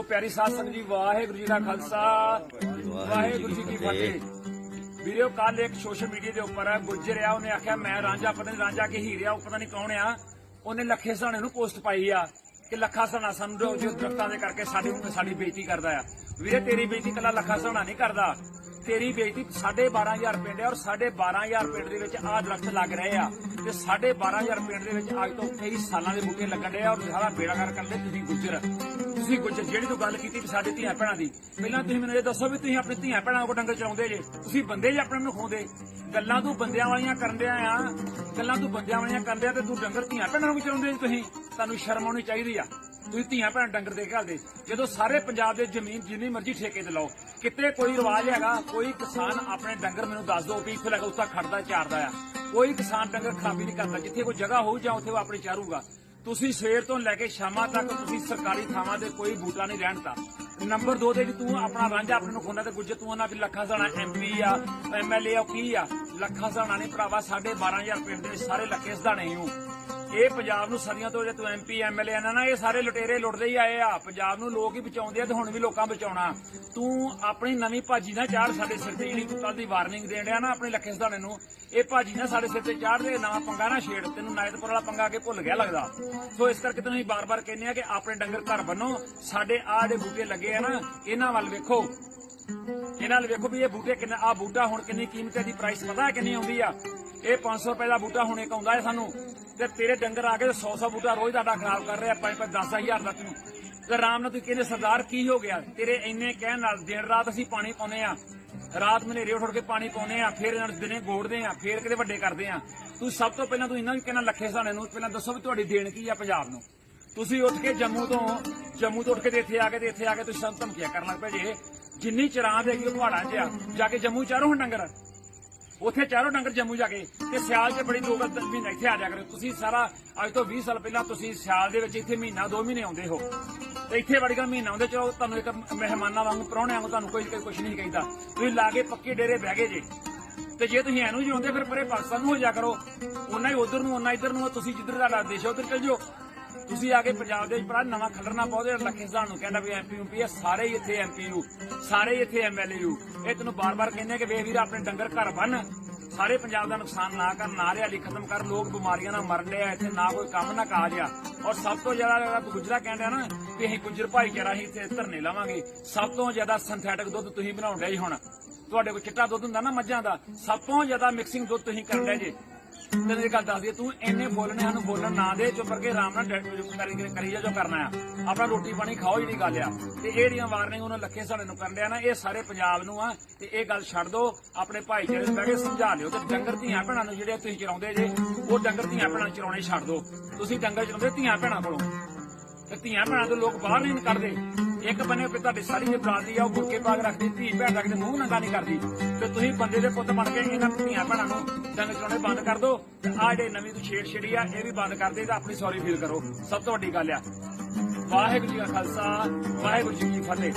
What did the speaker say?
ਸੋ ਪਿਆਰੀ ਸਾਧ ਸੰਗਤ ਜੀ ਵਾਹਿਗੁਰੂ ਜੀ ਦਾ ਖਾਲਸਾ। ਵਾਹਿਗੁਰੂ ਜੀ ਕੀ ਫਤਿਹ। ਵੀਡੀਓ ਕੱਲ ਇੱਕ ਸੋਸ਼ਲ ਮੀਡੀਆ ਦੇ ਉੱਪਰ ਗੁੱਜਰ ਆ ਉਹਨੇ ਆਖਿਆ ਮੈਂ ਰਾਂਝਾ ਪਤਾ ਨਹੀਂ ਰਾਂਝਾ ਕੇ ਹੀਰਿਆ ਉਹ ਪਤਾ ਨਹੀਂ ਕੌਣ ਆ। ਉਹਨੇ ਲੱਖੇ ਸਹਾਣੇ ਨੂੰ ਪੋਸਟ ਪਾਈ ਆ ਕਿ ਲੱਖਾ ਸਹਾਣਾ ਸਾਨੂੰ ਜੋ ਦਰਖਤਾਂ ਦੇ ਕਰਕੇ ਸਾਡੀ ਸਾਡੀ ਬੇਇੱਜ਼ਤੀ ਕਰਦਾ ਆ। ਵੀਰੇ ਤੇਰੀ ਬੇਇੱਜ਼ਤੀ ਕੱਲਾ ਲੱਖਾ ਸਹਾਣਾ ਨਹੀਂ ਕਰਦਾ। ਤੇਰੀ ਬੇਇੱਜ਼ਤੀ 12500 ਪਿੰਡ ਹੈ ਔਰ 12500 ਪਿੰਡ ਦੇ ਵਿੱਚ ਆਹ ਦਰਖਤ ਲੱਗ ਰਹੇ ਆ। ਤੇ 12500 ਪਿੰਡ ਦੇ ਵਿੱਚ ਅੱਜ ਤੋਂ ਕਈ ਸਾਲਾਂ ਦੇ ਬੂਟੇ ਲੱਗਣ ਡਏ ਔਰ ਸਾਰਾ ਬੇੜਾ ਕਰ ਕਰਦੇ ਤੁਸੀਂ ਗੁੱਜਰ। ਤੁਸੀਂ ਗੁੱਜਰ, ਜਿਹੜੀ ਤੂੰ ਗੱਲ ਕੀਤੀ ਸਾਡੇ ਧੀਆਂ ਭੈਣਾਂ ਦੀ, ਪਹਿਲਾਂ ਤੁਸੀਂ ਮੈਨੂੰ ਇਹ ਦੱਸੋ ਵੀ ਤੁਸੀਂ ਆਪਣੀ ਧੀਆਂ ਭੈਣਾਂ ਕੋਲ ਡੰਗਰ ਚਲਾਉਂਦੇ ਜੇ। ਤੁਸੀਂ ਬੰਦੇ ਜੇ ਆਪਣੇ ਨੂੰ ਖਾਉਂਦੇ ਗੱਲਾਂ ਤੂੰ ਬੰਦਿਆਂ ਵਾਲੀਆਂ ਕਰਦੇ ਆ। ਗੱਲਾਂ ਤੂੰ ਬੰਦਿਆਂ ਵਾਲੀਆਂ ਕਰਦੇ ਆ ਤੇ ਤੂੰ ਡੰਗਰ ਧੀਆਂ ਭੈਣਾਂ ਨੂੰ ਚਲਾਉਂਦੇ ਜੇ ਤੁਸੀਂ। ਤੁਹਾਨੂੰ ਸ਼ਰਮ ਆਉਣੀ ਚਾਹੀਦੀ ਆ। ਤੁਸੀਂ ਧੀਆਂ ਭੈਣ ਡੰਗਰ ਦੇ ਘਰ ਦੇ। ਜਦੋਂ ਸਾਰੇ ਪੰਜਾਬ ਦੇ ਜ਼ਮੀਨ ਜਿੰਨੀ ਮਰਜ਼ੀ ਠੇਕੇ ਤੇ ਲਾਓ ਕਿਤੇ ਕੋਈ ਰਿਵਾਜ ਹੈਗਾ, ਕੋਈ ਕਿਸਾਨ ਆਪਣੇ ਡੰਗਰ ਮੈਨੂੰ ਦੱਸ ਦਿਓ ਵੀ ਇੱਥੇ ਲੱਗਾ ਉੱਤਾ ਖੜਦਾ ਚਾਰਦਾ ਆ। ਕੋਈ ਕਿਸਾਨ ਡੰਗਰ ਖਰਾਬੀ ਨਹੀਂ ਕਰਦਾ, ਜਿੱਥੇ ਕੋਈ ਜਗ੍ਹਾ ਹੋਊ ਜਾਂ ਉੱਥੇ ਉਹ ਆਪਣੀ ਚਾਰੂਗਾ ਤੁਸੀਂ ਸਵੇਰ ਤੋਂ ਲੈ ਕੇ ਸ਼ਾਮਾਂ ਤੱਕ ਤੁਸੀਂ ਸਰਕਾਰੀ ਥਾਵਾਂ ਤੇ ਕੋਈ ਬੂਟਾ ਨਹੀਂ ਰਹਿਣਦਾ ਨੰਬਰ 2 ਤੇ ਵੀ ਤੂੰ ਆਪਣਾ ਰਾਂਝਾ ਆਪਣੇ ਨੂੰ ਖੋਨਾ ਤੇ ਗੁੱਜਰ ਤੂੰ ਉਹਨਾਂ ਵੀ ਲੱਖਾਂ ਸਾਣਾ ਐਮਪੀ ਆ ਐਮਐਲਏ ਆ ਕੀ ਆ? ਲੱਖਾਂ ਸਾਣਾ ਨਹੀਂ ਭਰਾਵਾ 12500 ਪਿੰਡ ਦੇ ਸਾਰੇ ਲੱਖੇ ਸਦਾਣੇ ਹੀ ਹੋ। ਇਹ ਪੰਜਾਬ ਨੂੰ ਸਦੀਆਂ ਤੋਂ ਜੇ ਤੂੰ ਐਮਪੀ ਐਮਐਲਏ ਆ ਨਾ ਇਹ ਸਾਰੇ ਲੁਟੇਰੇ ਲੁੱਟਦੇ ਹੀ ਆਏ ਆ। ਪੰਜਾਬ ਨੂੰ ਲੋਕ ਹੀ ਬਚਾਉਂਦੇ ਆ ਤੇ ਹੁਣ ਵੀ ਲੋਕਾਂ ਬਚਾਉਣਾ। ਤੂੰ ਆਪਣੀ ਨਵੀਂ ਭਾਜੀ ਨਾ ਚਾੜ ਸਾਡੇ ਸਿਰ ਤੇ, ਜਿਹੜੀ ਤੂੰ ਕੱਲ ਦੀ ਵਾਰਨਿੰਗ ਦੇਣ ਡਿਆ ਨਾ ਆਪਣੇ ਲੱਖੇ ਸਧਾਣੇ ਨੂੰ, ਇਹ ਭਾਜੀ ਨਾ ਸਾਡੇ ਸਿਰ ਤੇ ਚਾੜ ਦੇ ਨਵਾਂ ਪੰਗਾ ਨਾ ਛੇੜ। ਤੈਨੂੰ ਨਾਇਤਪੁਰ ਵਾਲਾ ਪੰਗਾ ਕੇ ਭੁੱਲ ਗਿਆ ਲੱਗਦਾ। ਸੋ ਇਸ ਕਰਕੇ ਤੈਨੂੰ ਅਸੀਂ ਬਾਰ-ਬਾਰ ਕਹਿੰਦੇ ਆ ਕਿ ਆਪਣੇ ਡੰਗਰ ਘਰ ਬੰਨੋ। ਸਾਡੇ ਆਹ ਜਿਹੜੇ ਬੂਟੇ ਲੱਗੇ ਆ ਨਾ, ਇਹਨਾਂ ਵੱਲ ਵੇਖੋ। ਇਹਨਾਂ ਨਾਲ ਵੇਖੋ ਵੀ ਇਹ ਬੂਟੇ ਕਿੰਨਾ ਆ ਬੂਟਾ ਹੁਣ ਕਿੰਨੀ ਕੀਮਤ ਹੈ ਦੀ ਪ੍ਰਾਈਸ ਪਤਾ ਕਿੰਨੀ ਆਉਂਦੀ ਆ? ਇਹ 500 ਰੁਪਏ ਦਾ ਬੂਟਾ ਹੁਣ ਇੱਕ ਆਉਂਦਾ ਹੈ ਸਾਨੂੰ। ਤੇ ਤੇਰੇ ਡੰਗਰ ਆ ਕੇ 100 100 ਬੂਟਾ ਰੋਜ਼ ਤੁਹਾਡਾ ਖਰਾਬ ਕਰ ਰਿਹਾ 5 5 10000 ਦਾ ਤੈਨੂੰ। ਤੇ ਆਰਾਮ ਨਾਲ ਤੂੰ ਕਹਿੰਦੇ, ਸਰਦਾਰ, ਕੀ ਹੋ ਗਿਆ? ਤੇਰੇ ਇੰਨੇ ਕਹਿਣ ਨਾਲ ਦਿਨ ਰਾਤ ਅਸੀਂ ਪਾਣੀ ਪਾਉਨੇ ਆ ਰਾਤ ਮਨੇਰੇ ਉੱਠ ਕੇ ਪਾਣੀ ਪਾਉਨੇ ਆ ਫਿਰ ਇਹਨਾਂ ਨੂੰ ਦਿਨੇ ਗੋੜਦੇ ਆ ਫੇਰ ਕਿਤੇ ਵੱਡੇ ਕਰਦੇ ਆ ਤੁਸੀਂ ਸਭ ਤੋਂ ਪਹਿਲਾਂ ਤੂੰ ਇਹਨਾਂ ਨੂੰ ਕਹਿਣਾ ਲੱਖੇ ਸਾਣੇ ਨੂੰ, ਪਹਿਲਾਂ ਦੱਸੋ ਵੀ ਤੁਹਾਡੀ ਦੇਣ ਕੀ ਆ ਪੰਜਾਬ ਨੂੰ। ਤੁਸੀਂ ਉੱਠ ਕੇ ਜੰਮੂ ਤੋਂ ਜੰਮੂ ਤੋਂ ਉੱਠ ਕੇ ਇੱਥੇ ਆ ਕੇ ਤੇ ਇੱਥੇ ਆ ਕੇ ਤੁਸੀਂ ਸਾਨੂੰ ਧਮਕੀਆਂ ਕਰਨ ਲੱਗ ਪਏ ਜੇ। ਜਿੰਨੀ ਚਰਾਂ ਹੈਗੀ ਉਹ ਪਹਾੜਾਂ 'ਚ ਆ, ਜਾ ਕੇ ਜੰਮੂ ਚਾਰੋ ਹੁਣ ਡੰਗਰ। ਉੱਥੇ ਚਾਰੋ ਡੰਗਰ ਜੰਮੂ ਜਾ ਕੇ ਤੇ ਸਿਆਲ 'ਚ ਬੜੀ ਦੋ ਕੁ ਮਹੀਨਾ ਇੱਥੇ ਆ ਜਾ ਕਰੋ ਤੁਸੀਂ ਸਾਰਾ ਅੱਜ ਤੋਂ 20 ਸਾਲ ਪਹਿਲਾਂ ਤੁਸੀਂ ਸਿਆਲ ਦੇ ਵਿੱਚ ਇੱਥੇ ਮਹੀਨਾ ਦੋ ਮਹੀਨੇ ਆਉਂਦੇ ਹੋ। ਤੇ ਇੱਥੇ ਬੜੀ ਗੱਲ ਮਹੀਨਾ ਆਉਂਦੇ, ਚਲੋ ਤੁਹਾਨੂੰ ਇੱਕ ਮਹਿਮਾਨਾਂ ਵਾਂਗੂ, ਪ੍ਰਾਹੁਣਿਆਂ ਵਾਂਗੂ ਤੁਹਾਨੂੰ ਕੋਈ ਕੁਝ ਨਹੀਂ ਕਹਿੰਦਾ। ਤੁਸੀਂ ਲਾ ਕੇ ਪੱਕੇ ਡੇਰੇ ਬਹਿ ਗਏ ਜੇ। ਤੇ ਜੇ ਤੁਸੀਂ ਐਨੂੰ ਜਿਉਂਦੇ ਫਿਰ ਪਰੇ ਪਾਕਿਸਤਾਨ ਨੂੰ ਹੋ ਜਾ ਕਰੋ। ਉਹਨਾਂ ਹੀ ਉਧਰ ਨੂੰ ਉਹਨਾਂ ਇੱਧਰ ਨੂੰ ਤੁਸੀਂ ਜਿੱਧਰ ਤੁਹਾਡਾ ਦੇਸ਼ ਉਧਰ ਚਲ ਜਾਓ। ਤੁਸੀਂ ਆ ਕੇ ਪੰਜਾਬ ਦੇ ਵਿੱਚ ਬੜਾ ਨਵਾਂ ਖੱਲਰਨਾ ਪਾਉਂਦੇ ਲੱਖੇ ਨੂੰ ਕਹਿੰਦਾ ਵੀ ਐਮਪੀ ਯੂਪੀ ਆ ਸਾਰੇ ਹੀ ਇੱਥੇ ਐਮਪੀ ਯੂ ਸਾਰੇ ਹੀ ਇੱਥੇ ਐਮਐਲਏ ਯੂ ਇਹ ਤੈਨੂੰ ਬਾਰ-ਬਾਰ ਕਹਿੰਦੇ ਕਿ ਵੇਖ ਵੀਰ ਆਪਣੇ ਡੰਗਰ ਘਰ ਬੰਨ, ਸਾਰੇ ਪੰਜਾਬ ਦਾ ਨੁਕਸਾਨ ਨਾ ਕਰ ਨਾਰਿਆਲੀ ਖਤਮ ਕਰ, ਲੋਕ ਬਿਮਾਰੀਆਂ ਨਾਲ ਮਰਨ ਡਿਆ ਇੱਥੇ ਨਾ ਕੋਈ ਕੰਮ, ਨਾ ਕਾਜ ਆ। ਔਰ ਸਭ ਤੋਂ ਜ਼ਿਆਦਾ ਜਿਹੜਾ ਗੁਜਰਾ ਕਹਿੰਦਾ ਨਾ ਕਿ ਅਸੀਂ ਗੁੱਜਰ ਭਾਈਚਾਰਾ, ਅਸੀਂ ਇੱਥੇ ਧਰਨੇ ਲਾਵਾਂਗੇ। ਸਭ ਤੋਂ ਜ਼ਿਆਦਾ ਸਿੰਥੈਟਿਕ ਦੁੱਧ ਤੁਸੀਂ ਬਣਾਉਣ ਡਏ ਜੀ ਹੁਣ। ਤੁਹਾਡੇ ਕੋਲ ਚਿੱਟਾ ਦੁੱਧ ਹੁੰਦਾ ਨਾ ਮੱਝਾਂ ਦਾ, ਸਭ ਤੋਂ ਜ਼ਿਆਦਾ ਮਿਕਸਿੰਗ ਦੁੱਧ ਤੁਸੀਂ ਕਰਨ ਡਏ ਜੇ। ਤੈਨੂੰ ਇਹ ਗੱਲ ਦੱਸਦੀ ਤੂੰ ਇੰਨੇ ਬੋਲਣੇ ਸਾਨੂੰ ਬੋਲਣ ਨਾ ਦੇ, ਚੁੱਪ ਕਰਕੇ ਆਰਾਮ ਨਾਲ ਕਰੀ ਕਰੀ ਜਾ ਜੋ ਕਰਨਾ ਆ। ਆਪਣਾ ਰੋਟੀ ਪਾਣੀ ਖਾਓ ਜਿਹੜੀ ਗੱਲ ਆ। ਤੇ ਇਹ ਜਿਹੜੀਆਂ ਵਾਰਨਿੰਗ ਉਹਨਾਂ ਲੱਖੇ ਸਾਡੇ ਨੂੰ ਕਰਨ ਡਿਆ ਨਾ, ਇਹ ਸਾਰੇ ਪੰਜਾਬ ਨੂੰ ਆ, ਤੇ ਇਹ ਗੱਲ ਛੱਡ ਦੋ, ਆਪਣੇ ਭਾਈਚਾਰੇ ਨੂੰ ਬਹਿ ਕੇ ਸਮਝਾ ਲਿਓ ਤੇ ਡੰਗਰ ਧੀਆਂ ਭੈਣਾਂ ਨੂੰ ਜਿਹੜੇ ਤੁਸੀਂ ਚਲਾਉਂਦੇ ਜੇ, ਉਹ ਡੰਗਰ ਧੀਆਂ ਭੈਣਾਂ ਨੂੰ ਚਲਾਉਣੇ ਛੱਡ ਦੋ। ਤੁਸੀਂ ਡੰਗਰ ਚਲਾਉਂਦੇ ਧੀਆਂ ਭੈਣਾਂ ਕੋਲੋਂ। ਤੇ ਧੀਆਂ ਭੈਣਾਂ ਤੋਂ ਲੋਕ ਬਾਹਰ ਨਹੀਂ ਕੱਢਦੇ ਇੱਕ ਬੰਨੇ ਤੇ ਤੁਹਾਡੀ ਸਾਰੀ ਜੇ ਬਰਾਦਰੀ ਆ, ਉਹ ਬੁਰਕੇ ਪਾ ਰੱਖਦੀ, ਧੀ ਭੈਣ ਰੱਖਦੇ ਮੂੰਹ ਨੰਗਾ ਨਹੀਂ ਕਰਦੀ। ਤੇ ਤੁਸੀਂ ਬੰਦੇ ਦੇ ਪੁੱਤ ਬਣ ਕੇ ਇਹਨਾਂ ਧੀਆਂ ਭੈਣਾਂ ਨੂੰ ਡੰਗ ਚਲਾਉਣੇ ਬੰਦ ਕਰ ਦਿਓ ਤੇ ਆ ਜਿਹੜੇ ਨਵੀਂ ਤੋਂ ਛੇੜ ਛੇੜੀ ਆ, ਇਹ ਵੀ ਬੰਦ ਕਰ ਦੇ ਤੇ ਆਪਣੀ ਸੌਰੀ ਫੀਲ ਕਰੋ। ਸਭ ਤੋਂ ਵੱਡੀ ਗੱਲ ਆ, ਵਾਹਿਗੁਰੂ ਜੀ ਕਾ ਖਾਲਸਾ, ਵਾਹਿਗੁਰੂ ਜੀ ਕੀ ਫਤਿਹ।